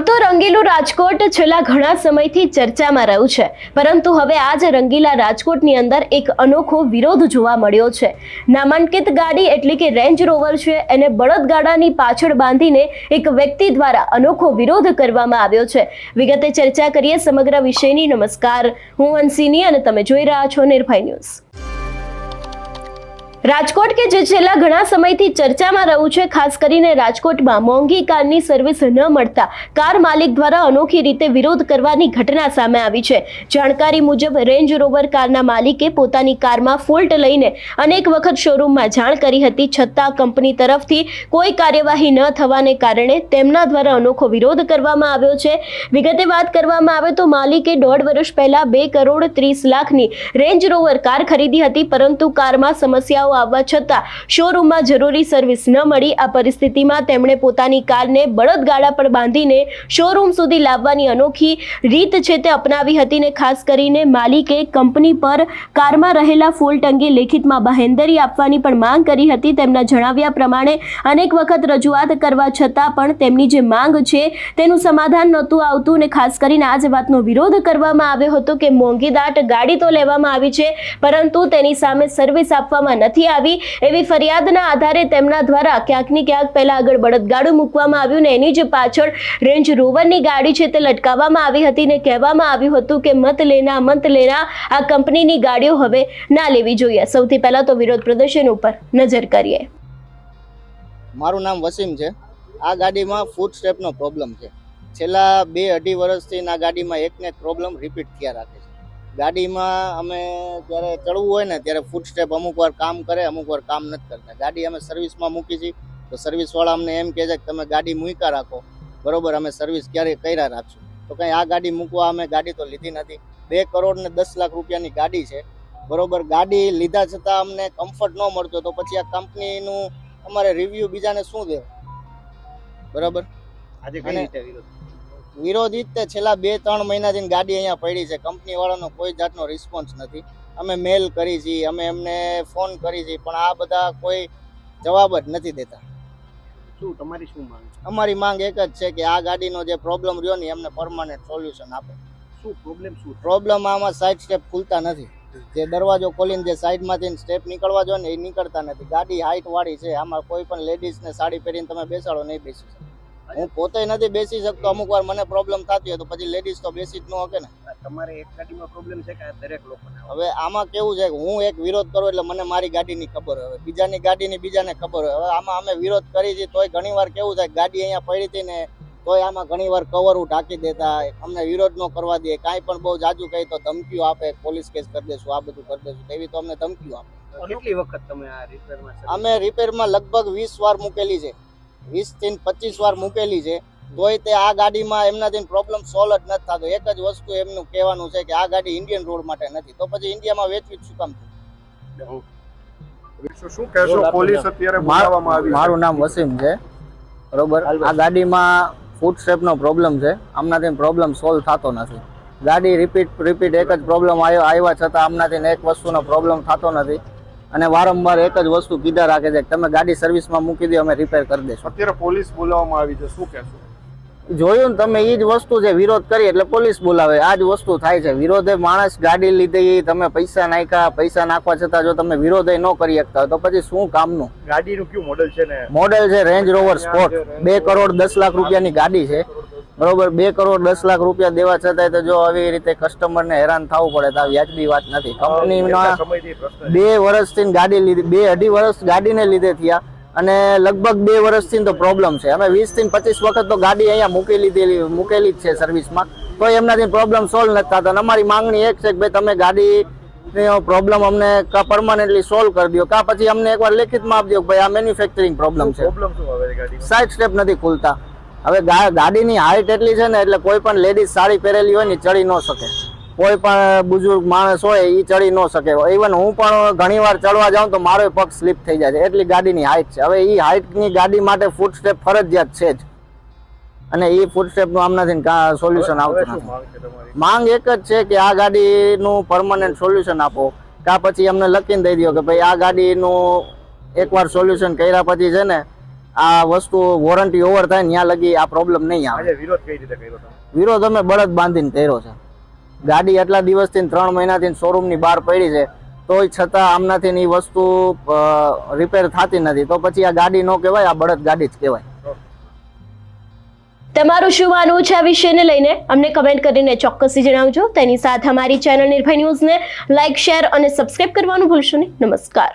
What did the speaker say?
આમ તો રંગીલું રાજકોટ છેલ્લા ઘણા સમયથી ચર્ચામાં રહ્યું છે. પરંતુ હવે આજ રંગીલા રાજકોટની અંદર એક અનોખો વિરોધ જોવા મળ્યો છે. નામાંકિત ગાડી એટલે કે રેન્જ રોવર છે, એને બળદગાડાની પાછળ બાંધીને એક વ્યક્તિ દ્વારા અનોખો વિરોધ કરવામાં આવ્યો છે. વિગતે ચર્ચા કરીએ સમગ્ર વિષયની. નમસ્કાર. હું હંસિની અને તમે જોઈ રહ્યા છો નિર્ભય ન્યૂઝ. રાજકોટ કે જે છેલ્લા ઘણા સમયથી ચર્ચામાં રહ્યું છે, ખાસ કરીને રાજકોટમાં મોંઘી કારની સર્વિસ ન મળતા કાર માલિક દ્વારા અનોખી રીતે વિરોધ કરવાની ઘટના સામે આવી છે. જાણકારી મુજબ રેન્જ રોવર કારના માલિકે પોતાની કારમાં ફોલ્ટ લઈને અનેક વખત શોરૂમમાં જાણ કરી હતી, છતાં કંપની તરફથી કોઈ કાર્યવાહી ન થવાને કારણે તેમના દ્વારા અનોખો વિરોધ કરવામાં આવ્યો છે. વિગતે વાત કરવામાં આવે તો માલિકે દોઢ વર્ષ પહેલા બે કરોડ ત્રીસ લાખની રેન્જ રોવર કાર ખરીદી હતી, પરંતુ કારમાં સમસ્યાઓ આવવા છતાં શોરૂમમાં જરૂરી સર્વિસ ન મળી. આ પરિસ્થિતિમાં તેમણે પોતાની કારને બળદગાડા પર બાંધીને શોરૂમ સુધી લાવવાની અનોખી રીત છે તે અપનાવી હતી ને ખાસ કરીને માલિકે કંપની પર કારમાં રહેલા ફોલ્ટ અંગે લેખિતમાં બાહેંધરી આપવાની પણ માંગ કરી હતી. તેમના જણાવ્યા પ્રમાણે અનેક વખત રજૂઆત કરવા છતાં પણ તેમની જે માંગ છે તેનું સમાધાન નહોતું આવતું ને ખાસ કરીને આ જ વાતનો વિરોધ કરવામાં આવ્યો હતો કે મોંઘી દાટ ગાડી તો લેવામાં આવી છે, પરંતુ તેની સામે સર્વિસ આપવામાં નથી આવી એવી ફરિયાદના આધારે તેમના દ્વારા ક્યાંક ને ક્યાંક પહેલા આગળ બળદગાડું મૂકવામાં આવ્યું ને એની જ પાછળ રેન્જ રોવરની ગાડી છે તે લટકાવવામાં આવી હતી ને કહેવામાં આવ્યું હતું કે મત લેના મત લેના, આ કંપનીની ગાડીઓ હવે ના લેવી જોઈએ. સૌથી પહેલા તો વિરોધ પ્રદર્શન ઉપર નજર કરીએ. મારું નામ વસીમ છે. આ ગાડીમાં ફૂટ સ્ટેપનો પ્રોબ્લેમ છે. છેલ્લા બે અઢી વર્ષથી આ ગાડીમાં એકને પ્રોબ્લેમ રિપીટ થયા રાખે ગાડીમાં અમે જ્યારે ચડવું હોય ને ત્યારે ફૂટ સ્ટેપ અમુક વાર કામ કરે અમુક વાર કામ નથી કરતા. ગાડી અમે સર્વિસમાં મૂકી છીએ તો સર્વિસવાળા અમને એમ કહે છે કે તમે ગાડી મૂક્યા રાખો. બરોબર અમે સર્વિસ ક્યારે કર્યા રાખશું. તો કંઈ આ ગાડી મૂકવા અમે ગાડી તો લીધી નથી. બે કરોડ ને દસ લાખ રૂપિયાની ગાડી છે. બરોબર ગાડી લીધા છતાં અમને કમ્ફર્ટ ન મળતો. તો પછી આ કંપનીનું અમારે રિવ્યુ બીજાને શું દેવું? બરાબર? આજે વિરોધ તે છેલ્લા બે ત્રણ મહિનાથી ગાડી અહીંયા પડી છે. કંપની વાળાનો કોઈ જાતનો રિસ્પોન્સ નથી. અમે મેલ કરી છીએ અમે એમને ફોન કરી છીએ પણ આ બધા કોઈ જવાબ જ નથી દેતા. શું તમારી શું માંગ અમારી માંગ એક જ છે કે આ ગાડીનો જે પ્રોબ્લેમ રહ્યો ને એમને પરમાનન્ટ સોલ્યુશન આપે. શું પ્રોબ્લેમ શું પ્રોબ્લેમ આમાં સાઈડ સ્ટેપ ખુલતા નથી. જે દરવાજો ખોલીને જે સાઈડમાંથી સ્ટેપ નીકળવા જોઈએ ને એ નીકળતા નથી. ગાડી હાઈટ વાળી છે આમાં કોઈ પણ લેડીઝને સાડી પહેરીને તમે બેસાડો નહીં બેસી શકો હું પોતે નથી બેસી શકતો અમુક વાર મને પ્રોબ્લેમ થતી હોય તો પછી લેડીઝ તો બેસી જ ન શકે ને. તમારે એક ગાડીમાં પ્રોબ્લેમ છે કે દરેક લોકોને? હવે આમાં કેવું છે કે હું એક વિરોધ કરું એટલે મને મારી ગાડીની ખબર હોય. હવે બીજાની ગાડીની બીજાને ખબર હોય. હવે આમાં અમે વિરોધ કરી છે તોય ઘણી વાર કેવું થાય ગાડી અહીંયા પડી હતી ને તોય આમાં ઘણી વાર કવરું ઢાંકી દેતા અમને વિરોધ ન કરવા દે કાંઈ પણ બહુ જાજુ કહી તો ધમકીઓ આપે પોલીસ કેસ કરી દેશું આ બધું કરી દેશું એવી તો અમને ધમકીઓ આપે. કેટલી વખત તમે આ રિપેરમાં અમે રિપેરમાં લગભગ વીસ વાર મૂકેલી છે. વીસથી પચીસ વાર મૂકેલી છે તોય તે આ ગાડીમાં એમનાથી પ્રોબ્લેમ સોલ્વ જ નથી થતો. એક જ વસ્તુ એમનું કહેવાનું છે કે આ ગાડી ઇન્ડિયન રોડ માટે નથી. તો પછી ઇન્ડિયામાં વેચવી શું કામ શું કહેશો? પોલીસ અત્યારે બોલાવવામાં આવી છે. મારું નામ વસીમ છે. બરોબર? આ ગાડીમાં ફૂટ સ્ટેપનો પ્રોબ્લેમ છે. આમનાથી પ્રોબ્લેમ સોલ્વ થતો નથી. ગાડી રિપીટ રિપીટ એક જ પ્રોબ્લેમ આવ્યો આવ્યા છતાં આમનાથી એક વસ્તુનો પ્રોબ્લેમ થતો નથી. અને વારંવાર એક જ વસ્તુ કીધા રાખે છે કે તમે ગાડી સર્વિસમાં મૂકી દો અમે રિપેર કરી દઈશું. અત્યારે પોલીસ બોલાવવામાં આવી છે શું કહેશો? જોયું ને તમે એ જ વસ્તુ છે વિરોધ કરી એટલે પોલીસ બોલાવે. આ જ વસ્તુ થાય છે. વિરોધે માણસ ગાડી લીધી તમે પૈસા નાખ્યા પૈસા નાખવા છતાં જો તમે વિરોધે ન કરી શકતા તો પછી શું કામનું? ગાડીનું કયું મોડેલ છે ને? મોડેલ છે રેન્જ રોવર સ્પોર્ટ બે કરોડ દસ લાખ રૂપિયાની ગાડી છે. બરોબર બે કરોડ દસ લાખ રૂપિયા દેવા છતાંય તો જો આવી રીતે કસ્ટમરને હેરાન થવું પડે તો આ વ્યાજબી વાત નથી. પ્રશ્ન બે વર્ષથી ગાડી લીધી બે અઢી વર્ષ ગાડીને લીધે થયા અને લગભગ બે વર્ષથી તો પ્રોબ્લેમ છે. અમે વીસથી પચીસ વખત તો ગાડી અહીંયા મૂકી લીધેલી મૂકેલી જ છે સર્વિસમાં તો એમનાથી પ્રોબ્લેમ સોલ્વ નથી થતા. અમારી માંગણી એક છે કે ભાઈ તમે ગાડી પ્રોબ્લેમ અમને કા પરમાનન્ટલી સોલ્વ કરી દો કા પછી અમને એકવાર લેખિતમાં આપજો ભાઈ આ મેન્યુફેક્ચરિંગ પ્રોબ્લેમ છે. સાઈડ સ્ટેપ નથી ખુલતા. હવે ગાડીની હાઈટ એટલી છે ને એટલે કોઈ પણ લેડીઝ સાડી પહેરેલી હોય ને ચડી ન શકે. કોઈ પણ બુજુર્ગ માણસ હોય એ ચડી ન શકે. ઇવન હું પણ ઘણીવાર ચડવા જાઉં તો મારો પગ સ્લીપ થઈ જાય છે. એટલી ગાડીની હાઈટ છે. હવે એ હાઈટની ગાડી માટે ફૂટ સ્ટેપ ફરજિયાત છે જ. અને એ ફૂડ સ્ટેપનું આમનાથી સોલ્યુશન આવતું નથી. માંગ એક જ છે કે આ ગાડીનું પરમનન્ટ સોલ્યુશન આપો. કાં પછી અમને લખીને દઈ દો કે ભાઈ આ ગાડીનું એકવાર સોલ્યુશન કર્યા પછી છે ને આ વસ્તુ વોરંટી ઓવર થાય ત્યાં લગી આ પ્રોબ્લેમ નહીં આવે. વિરોધ કઈ રીતે કર્યો વિરોધ અમે બળદ બાંધીને કર્યો છે. ગાડી એટલા દિવસથી ત્રણ મહિનાથી શોરૂમની બહાર પડી છે તોય છતાં આમનાથી એ વસ્તુ રિપેર થતી નથી. તો પછી આ ગાડી નો કહેવાય આ બળદ ગાડી જ કહેવાય. તમારું શું માનવું છે આ વિષયને લઈને? અમને કમેન્ટ કરીને ચોક્કસથી જણાવજો. તેની સાથે અમારી ચેનલ નિર્ભય ન્યૂઝને લાઇક શેર અને સબસ્ક્રાઇબ કરવાનું ભૂલશો નહીં. નમસ્કાર.